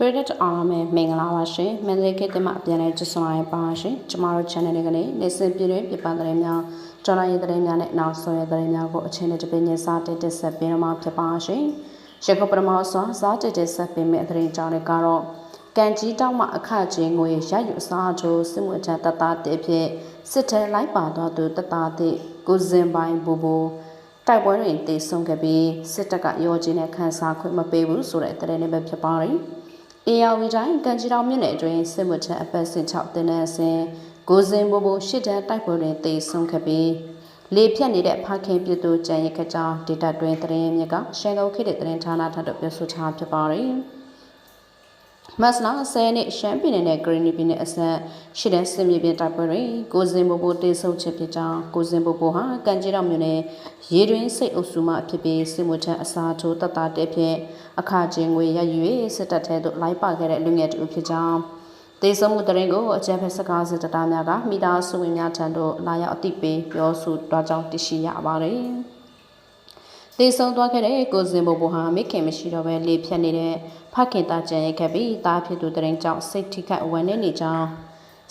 ပရိသတ်အားလုံးပဲမင်္ဂလာပါရှင်မန္တလေးခေတ်တမအပြန်လဲကြဆိုရပါရှင်ကျမတို့ channel လေးကနေနေစဉ်ပြည်တွင်းပြပသတင်းများကြော်လာရေးသတင်းများနဲ့နောက်ဆုံးရသတင်းများကိုအချိန်နဲ့တပင်းနဲ့စားတက်တက်ဆက်ပေးတော့မှာဖြစ်ပါရှင်ရခုပထမဆုံးစားတက်တက်ဆက်ပေးမယ့်သတင်းကြောင်းတွေကတော့ကန်ကြီးတောက်မှအခချင်းငွေရယူအစားချိုးစစ်မှုထတတတဲ့ဖြစ်စစ်ထဲလိုက်ပါတော့သူတတတဲ့ကိုစင်ပိုင်းဘူဘူတိုက်ပွဲတွေတည်ဆုံခဲ့ပြီးစစ်တပ်ကရောချင်းနဲ့ခန်းစားခွင့်မပေးဘူးဆိုတဲ့သတင်းတွေပဲဖြစ်ပါတယ်။ အေယာဝီတိုင်းကန်ကြီးတောင်မြို့နယ်အတွင်းစစ်မှုထမ်းအပတ်စဉ်6တင်တဲ့အစဉ်ကိုစင်ဘိုဘိုရှစ်တန်းတိုက်ပွဲတွင်တေဆုံးခဲ့ပြီးလေဖြတ်နေတဲ့ဖခင်ပြည်သူကြံရခကြောင်းဒေတာတွင်သတင်းမြစ်ကရှန်ကုန်ခေတ်တဲ့သတင်းဌာနထပ်တော့ပြောဆိုထားဖြစ်ပါတယ်။ မတ်လ10နှစ်ရှမ်းပြည်နယ်နဲ့ဂရနီပြည်နယ်အဆက်ရှိတဲ့စစ်မြေပြင်တိုက်ပွဲတွေကိုစင်ဘိုဘိုတေဆုံချက်ဖြစ်ကြောင်းကိုစင်ဘိုဘိုဟာကန်ကြီးတော်မြို့နယ်ရေတွင်းစိတ်အုပ်စုမှဖြစ်ပြီးစစ်မှုထမ်းအစားထိုးတတတဲ့ဖြင့်အခချင်းငွေရယူ၍စစ်တပ်ထဲသို့လိုက်ပါခဲ့တဲ့လူငယ်တူဖြစ်ကြောင်းတေဆုံမှုတရင်ကိုအကြံဖက်စကားစစ်တပ်များကမိသားစုဝင်များထံသို့လာရောက်အသိပေးပြောဆိုတွားကြောင်းတရှိရပါတယ်။ တေဆုံသွားခဲ့တဲ့ကိုစင်ဘိုဘိုဟာမိခင်မရှိတော့ပဲလေဖြတ်နေတဲ့ဖခင်သားကြံရိုက်ခဲ့ပြီးသားဖြစ်သူတရင်ကြောင့်စိတ်ထိခိုက်ဝမ်းနည်းနေကြောင်း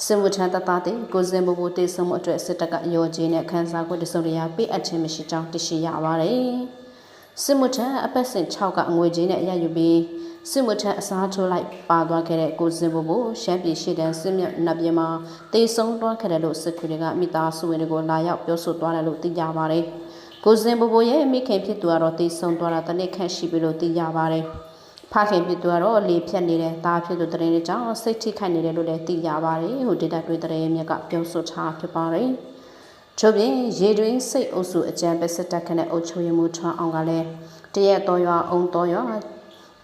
စင်ဝထန်တသားတဲ့ကိုစင်ဘိုဘိုတေဆုံမှုအတွက်စစ်တပ်ကရောကြီးနဲ့ခန်းစားကိုတစုံတရာပေးအပ်ခြင်းမရှိကြောင်းတရှိရပါတယ်စစ်မှုထမ်းအပတ်စဉ်6ကအငွေကြီးနဲ့အရယူပြီးစစ်မှုထမ်းအစားထိုးလိုက်ပါသွားခဲ့တဲ့ကိုစင်ဘိုဘိုရှမ်းပြည်ရှေ့တန်းစစ်မြတ်နပြင်းမှာတေဆုံသွားခဲ့တယ်လို့စစ်ခွေတွေကမိသားစုဝင်တွေကိုလာရောက်ပြောဆိုသွားတယ်လို့သိကြပါတယ်။ ကိုစင်ဘိုဘိုရဲ့မိခင်ဖြစ်သူကတော့တည်ဆုံသွားတာတနစ်ခန့်ရှိပြီလို့သိရပါတယ်။ဖခင်ဖြစ်သူကတော့လေဖြတ်နေတဲ့သားဖြစ်သူတရင်တွေကြောင့်စိတ်ထိခိုက်နေတယ်လို့လည်းသိရပါတယ်။ဟိုဒေတာတွေတရင်မြက်ကပြောဆိုထားဖြစ်ပါတယ်။ချို့ပြင်ရေတွင်းစိတ်အုပ်စုအကြံပဲစစ်တပ်ခနဲ့အုပ်ချုပ်ရမှုထွန်းအောင်ကလည်းတရက်တော်ရွာအောင်တော်ရွာ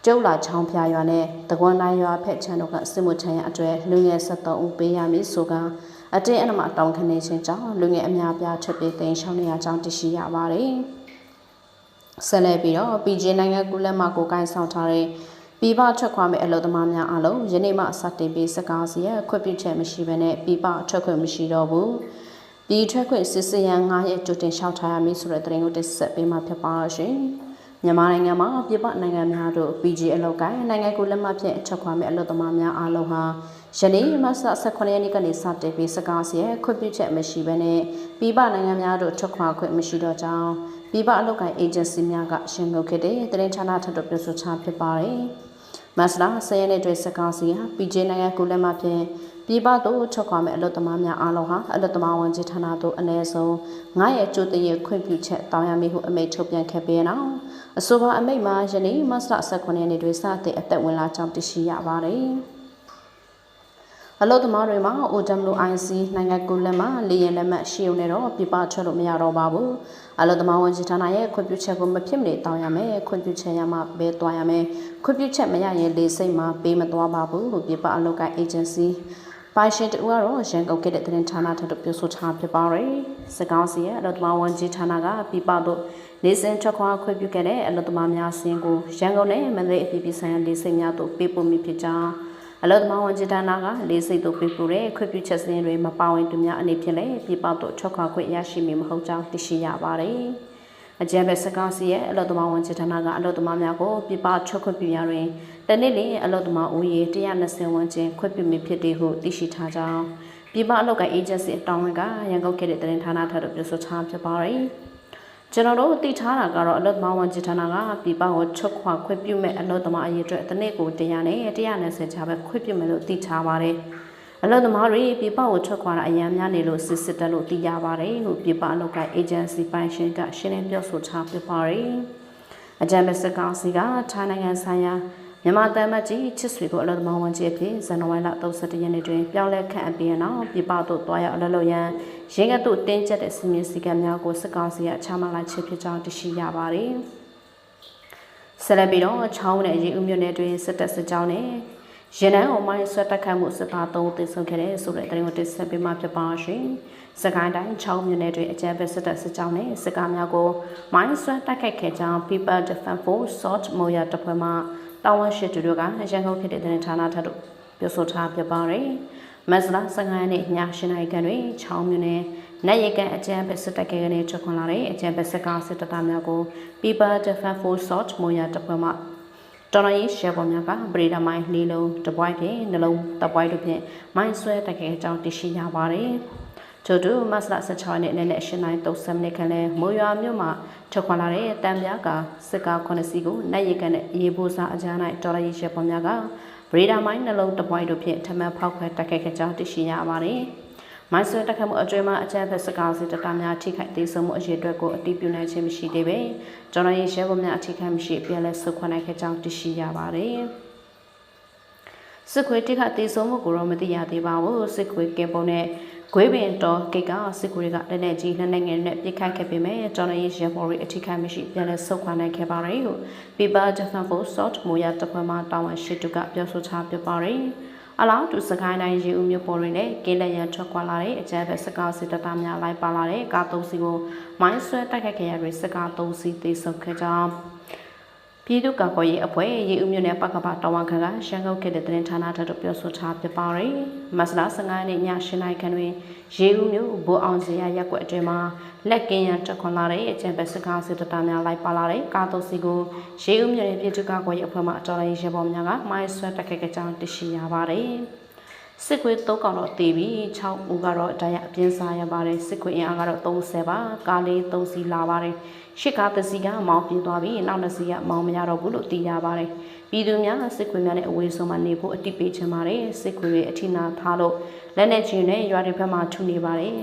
ကျုပ်လာချောင်းဖျားရွာနဲ့တကွန်တိုင်းရွာဖက်ချန်တို့ကစစ်မှုထမ်းရအတွေ့လူငယ်73ဦးပေးရမည်ဆိုက အတင်းအနမတောင်းခနေခြင်းကြောင့်လူငယ်အများပြားထွက်ပြေးတိမ်ရှောင်းနေရကြောင်းသိရှိရပါတယ်။ဆက်လက်ပြီးတော့ PJ နိုင်ငံကုလက်မကိုကိုင်းဆောင်ထားတဲ့ပြည်ပထွက်ခွာမဲ့အလုပ်သမားများအားလုံးယနေ့မှစတင်ပြီးစကားစီရခွင့်ပြုချက်မရှိဘဲနဲ့ပြည်ပထွက်ခွင့်မရှိတော့ဘူး။ပြည်ထွက်ခွင့်စစ်စရန်9ရက်ကြိုတင်လျှောက်ထားရမည်ဆိုတဲ့သတင်းကိုတင်ဆက်ပေးမှာဖြစ်ပါရှင်။မြန်မာနိုင်ငံမှာပြည်ပနိုင်ငံများတို့ PG အလုပ်ကိုင်းနိုင်ငံကိုလက်မှတ်ဖြင့်အချက်ခွာမဲ့အလုပ်သမားများအားလုံးဟာ ယနေ့မတ်လ18ရက်နေ့ကနေစတင်ပြီးစကားစီရဲ့ခွင့်ပြုချက်မရှိဘဲနဲ့ပြည်ပနိုင်ငံများတို့ထွက်ခွာခွင့်မရှိတော့ကြောင်းပြည်ပအလုပ်ကိုင်းအေဂျင်စီများကရှင်းထုတ်ခဲ့တဲ့သတင်းဌာနထပ်တော့ပြောဆိုချဖြစ်ပါတယ်။မတ်လ10ရက်နေ့တွင်စကားစီဟာ PG နိုင်ငံကိုလက်မှတ်ဖြင့်ပြည်ပသို့ထွက်ခွာမဲ့အလုပ်သမားများအားလုံးဟာအလုပ်သမားဝန်ကြီးဌာနသို့အနည်းဆုံး9ရက်ကြိုတရခွင့်ပြုချက်တောင်းရမည်ဟုအမိန့်ထုတ်ပြန်ခဲ့ပြီးနောက်အဆိုပါအမိန့်မှာယနေ့မတ်လ18ရက်နေ့တွင်စတင်အသက်ဝင်လာကြောင်းသိရှိရပါတယ်။ အလုသမားတွေမှာ OWIC နိုင်ငံကူလက်မှာလေရင်လက်မှတ်ရှိုံနဲ့တော့ပြပထွက်လို့မရတော့ပါဘူး။အလုသမားဝန်ကြီးဌာနရဲ့ခွင့်ပြုချက်ကိုမဖြစ်မနေတောင်းရမယ်။ခွင့်ပြုချက်ရမှပဲတွားရမယ်။ခွင့်ပြုချက်မရရင်လေစိတ်မှာပေးမသွားပါဘူးလို့ပြပအလုက agency ပိုင်ရှင်တူကတော့ရန်ကုန်ကတဲ့တင်ဌာနထပ်တော့ပြောဆိုထားဖြစ်ပါတယ်။စကောင်းစီရဲ့အလုသမားဝန်ကြီးဌာနကပြပတို့နေစဉ်ထွက်ခွာခွင့်ပြုခဲ့တဲ့အလုပ်သမားများစင်းကိုရန်ကုန်နဲ့မန္တလေးအပြည်ပြည်ဆိုင်ရာလေးစိတ်များသို့ပေးပို့မိဖြစ်ကြောင်း အလုပ်သမားဝန်ကြီးဌာနကလေးစိတ်သို့ပေးပို့တဲ့ခွင့်ပြုချက်စင်းတွေမပါဝင်သူများအနေဖြင့်လည်းပြည်ပသို့ထွက်ခွာခွင့်ရရှိမည်မဟုတ်ကြောင်းသိရှိရပါတယ်။အကြံပဲစကားစီရဲ့အလုပ်သမားဝန်ကြီးဌာနကအလုပ်သမားများကိုပြပထွက်ခွင့်ပြုရတွင်တနေ့လျင်အလုပ်သမားဦးရေ120ဝန်းကျင်ခွင့်ပြုမိဖြစ်တယ်ဟုသိရှိထားကြောင်းပြပအလုပ်ကအေဂျင်စီအတောင်းဝန်ကရန်ကုန်ခေတ်တဲ့တင်ဌာနထပ်သို့ပြောဆိုထားဖြစ်ပါတယ်။ ကျွန်တော်တို့သိထားတာကတော့အလုသမားဝန်ကြီးဌာနကပြည်ပကိုချုပ်ခွာခွင့်ပြုမဲ့အလုသမားအရေးအတွက်တစ်နေ့ကို100နဲ့120ချာပဲခွင့်ပြုမယ်လို့သိထားပါတယ်အလုသမားတွေပြည်ပကိုချုပ်ခွာတာအရန်များနေလို့စစ်စစ်တက်လို့သိရပါတယ်လို့ပြည်ပအလုက agency ပိုင်ရှင်ကရှင်းလင်းပြောဆိုထားပြပါတယ်အကြံပေးစကားစီကထိုင်းနိုင်ငံဆိုင်ရာ မြန်မာတမတ်ကြီးချစ်ဆွေကိုအလုပ်သမားဝန်ကြီးအဖြစ်ဇန်နဝါရီလ31ရက်နေ့တွင်ပြောင်းလဲခန့်အပ်ပြီးနောက်ပြည်ပသို့တွားရောက်အလုပ်လုပ်ရန်ရင်းကသို့တင်းကျပ်တဲ့စီမင်းစည်းကမ်းများကိုစစ်ကောင်စီကချမှတ်လိုက်ခြင်းဖြစ်ကြောင်းသိရှိရပါတယ်။ဆက်လက်ပြီးတော့ချောင်းနဲ့ရေဦးမြို့နယ်တွင်စစ်တပ်စစ်ကြောင်းနဲ့ရန်နန်းအမိုင်းဆွတ်တက်ခတ်မှုစစ်သားသုံးသိဆုံးခဲ့တဲ့ဆိုတဲ့သတင်းကိုတင်ဆက်ပေးမှာဖြစ်ပါရှင်။စကိုင်းတိုင်းချောင်းမြို့နယ်တွင်အကြမ်းဖက်စစ်တပ်စစ်ကြောင်းနဲ့စစ်ကားများကိုမိုင်းဆွတ်တက်ခတ်ခဲ့ကြောင်း People Defense Force Sort Moya တပ်ဖွဲ့မှ တာဝန်ရှိသူတို့ကရန်ကုန်ခေတ်တဲ့ဌာနထပ်တို့ပြောဆိုထားပြပါတယ်။မက်စလာ15ရက်နေ့ည8နာရီခန့်တွင်ချောင်းမြို့နယ်နိုင်ရကန်အကြံဖက်စစ်တပ်ကကနေထွက်ခွန်လာတဲ့အကြံဖက်စစ်ကားစစ်တပ်သားများကို People Defense Force Sort မိုရတပ်ဖွဲ့မှတော်လိုင်းရှယ်ပေါ်များကပရိဒါမိုင်းလေးလုံးတစ်ပွိုင်းဖြင့်နှလုံးတစ်ပွိုင်းတို့ဖြင့်မိုင်းဆွဲတက်ခဲ့ကြောင်းသိရှိရပါတယ်။ ချို့တူမတ်လ16ရက်နေ့နဲ့8နိုင်30မိနစ်ခန့်လဲမိုးရွာမြို့မှာထွက်ခွာလာတဲ့တံပြားကစစ်ကား9စီးကိုနိုင်ရကန်တဲ့ရေပိုးစားအကြား၌တော်လိုင်းရှယ်ပေါ်များကပရိဒါမိုင်းနှလုံးတစ်ပွိုင်းတို့ဖြင့်ထမန်ဖောက်ခွဲတက်ခဲ့ကြောင်းသိရှိရပါတယ်။မိုင်းဆွဲတက်ခတ်မှုအကျွေးမှာအကြမ်းဖက်စကားစစ်တတများထိခိုက်သေးဆုံးမှုအရေးအတွက်ကိုအတိပြုနိုင်ခြင်းမရှိသေးပဲကျွန်တော်ရဲ့ရဲဘော်များအထိခိုက်မရှိပြန်လဲဆုတ်ခွနိုင်ခဲ့ကြောင်းသိရှိရပါတယ်စစ်ခွေတိခသေးဆုံးမှုကိုတော့မသိရသေးပါဘူးစစ်ခွေကင်ပုံနဲ့ ဂွေးပင်တော်ကိတ်ကစစ်ခွေကလက်နဲ့ကြီးလက်နဲ့ငယ်နဲ့ပြစ်ခတ်ခဲ့ပေမဲ့ကျွန်တော်ရဲ့ရဲဘော်တွေအထိခိုက်မရှိပြန်လဲဆုတ်ခွနိုင်ခဲ့ပါတယ်ဟု People Japan Post Sort မိုးရတပွဲမှာတာဝန်ရှိသူကပြောဆိုချပြပါတယ်အလားတူစကိုင်းတိုင်းရေဦးမြို့ပေါ်တွင်လည်းကင်းလက်ရန်ထွက်ခွာလာတဲ့အကြမ်းဖက်စကားစစ်တပ်သားများလိုက်ပါလာတဲ့ကားသုံးစီကိုမိုင်းဆွဲတိုက်ခိုက်ခဲ့ရတဲ့စကားသုံးစီသေဆုံးခဲ့ကြောင်း ပြည်သူ့ကာကွယ်ရေးအဖွဲ့ရေဦးမြို့နယ်ပကပတာဝန်ခံကရှမ်းကုတ်ခေတ်တဲ့တင်ဌာနထပ်ပြောဆိုထားပြပါရယ်မဆလာ15ရက်နေ့ည8နာရီခန့်တွင်ရေဦးမြို့ဘိုးအောင်စရာရက်ွက်အတွင်းမှာလက်ကင်းရန်တက်ခွန်လာတဲ့အကြံပဲစကားစစ်တတာများလိုက်ပါလာတဲ့ကားသုံးစီကိုရေဦးမြို့နယ်ပြည်သူ့ကာကွယ်ရေးအဖွဲ့မှအတော်လေးရေပေါ်များကမိုင်းဆွဲတက်ခဲ့ကြကြောင်းသိရှိရပါတယ် စစ်ခွေး၃កောင်တော့တေးပြီး6ဦးကတော့ဒါရအပြင်းစားရပါတယ်စစ်ခွေးအင်အားကတော့30ပါကားလေး3စီလာပါတယ်ရှစ်ကားတစ်စီးကမောင်းပြေးသွားပြီးနောက်နှစ်စီးကမောင်းမရတော့ဘူးလို့သိရပါတယ်ပြည်သူများစစ်ခွေးများနဲ့အဝေးဆုံးမှာနေဖို့အတိပေးချင်ပါတယ်စစ်ခွေးတွေအထိနာထားလို့လက်နဲ့ချင်းနဲ့ရွာတွေဘက်မှာထူနေပါတယ်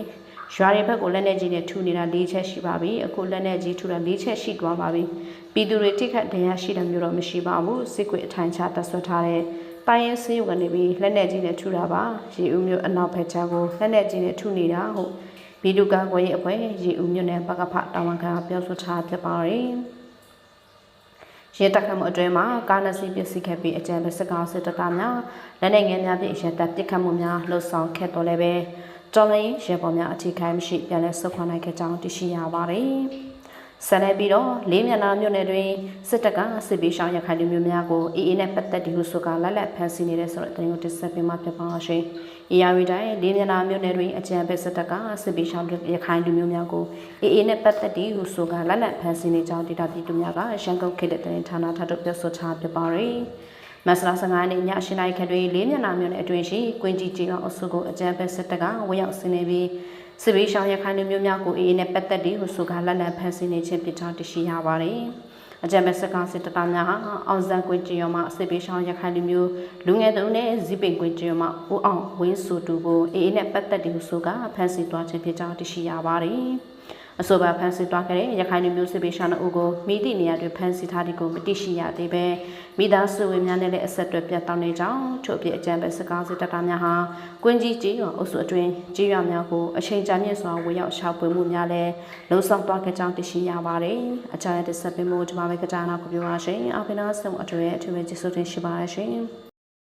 ရွာတွေဘက်ကိုလက်နဲ့ကြီးနဲ့ထူနေတာ၄ချက်ရှိပါပြီအခုလက်နဲ့ကြီးထူတာ၄ချက်ရှိသွားပါပြီပြည်သူတွေထိခတ်ဒဏ်ရာရှိတာမျိုးတော့မရှိပါဘူးစစ်ခွေးအထိုင်ချတပ်ဆွဲထားတဲ့ တိုင်းရင်းစေးကနေပြီးလက်နဲ့ကြီးနဲ့ထူတာပါရေဦးမျိုးအနောက်ဖက်ချမ်းကိုလက်နဲ့ကြီးနဲ့ထူနေတာဟုတ်ဗီဒုကာကွယ်ရေးအဖွဲ့ရေဦးမြို့နယ်ပကဖတာဝန်ခံပြောဆိုထားဖြစ်ပါတယ်ရဲတက်ခတ်မှုအတွင်းမှာကားနစီပစ္စည်းခဲ့ပြီးအကြံပဲစကောင်းစစ်တပ်သားများလက်နေငယ်များဖြင့်ရဲတပ်ပစ်ခတ်မှုများလှုပ်ဆောင်ခဲ့တော်လည်းပဲတော်လိုင်းရဲဘော်များအထိခိုက်မရှိပြန်လဲဆုတ်ခွာနိုင်ခဲ့ကြောင်းသိရှိရပါတယ် ဆက်လက်ပြီးတော့လေးမျက်နှာမြို့နယ်တွင်စစ်တပ်ကစစ်ပေးရှောင်းရခိုင်လူမျိုးများကိုအေးအေးနဲ့ပတ်သက်ဒီဟုဆိုကလက်လက်ဖမ်းဆီးနေတဲ့ဆိုတဲ့တင်ကိုတစ်ဆက်ပေးမှဖြစ်ပါရှင်။အေယာရီတိုင်းလေးမျက်နှာမြို့နယ်တွင်အကြံပေးစစ်တပ်ကစစ်ပေးရှောင်းရခိုင်လူမျိုးများကိုအေးအေးနဲ့ပတ်သက်ဒီဟုဆိုကလက်လက်ဖမ်းဆီးနေကြောင်းဒေတာပြည်သူများကရန်ကုန်ခေတ်တဲ့တင်ဌာနထပ်တော့ပြောဆိုချဖြစ်ပါရယ်။မဆလာ15ရက်နေ့ည8:00နာရီခန့်တွင်လေးမျက်နှာမြို့နယ်အတွင်းရှိကွင်းကြီးကြီးအောင်အစုကိုအကြံပေးစစ်တပ်ကဝရောက်ဆင်းနေပြီး စစ်ဘေးရှောင်ရခိုင်လူမျိုးများကိုအေးအေးနဲ့ပတ်သက်ပြီးဟိုဆိုကလက်လံဖန်ဆင်းနေခြင်းဖြစ်ကြောင်းသိရှိရပါတယ်။အကြံမဲ့စကားစစ်တတာများဟာအောင်ဇန်ကွင်းကျရောမှာစစ်ဘေးရှောင်ရခိုင်လူမျိုးလူငယ်တုံးနဲ့ဇီပင်ကွင်းကျရောမှာဦးအောင်ဝင်းစုတူကိုအေးအေးနဲ့ပတ်သက်ပြီးဟိုဆိုကဖန်ဆင်းသွားခြင်းဖြစ်ကြောင်းသိရှိရပါတယ်။ အဆိုပါဖမ်းဆီးသွားခဲ့တဲ့ရခိုင်လူမျိုးစစ်ပေးရှာနှုတ်ကိုမိသည့်နေရာတွင်ဖမ်းဆီးထားသည်ကိုမသိရှိရသေးပဲမိသားစုဝင်များနဲ့လည်းအဆက်အသွယ်ပြတ်တောက်နေကြောင်းထို့အပြည့်အကြံပဲစကားစစ်တပ်သားများဟာကွင်းကြီးကြီးရောအုပ်စုအတွင်းကြီးရွာများကိုအချိန်ကြာမြင့်စွာဝေရောက်ရှာဖွေမှုများလည်းလှုံ့ဆော်သွားခဲ့ကြောင်းသိရှိရပါတယ်အကြမ်းတစ်ဆက်ပင်မှုဒီမှာပဲကြတာနာကိုပြောပါရှင်အဖိနာဆုံအတွဲအထူးပဲကျေးဇူးတင်ရှိပါတယ်ရှင်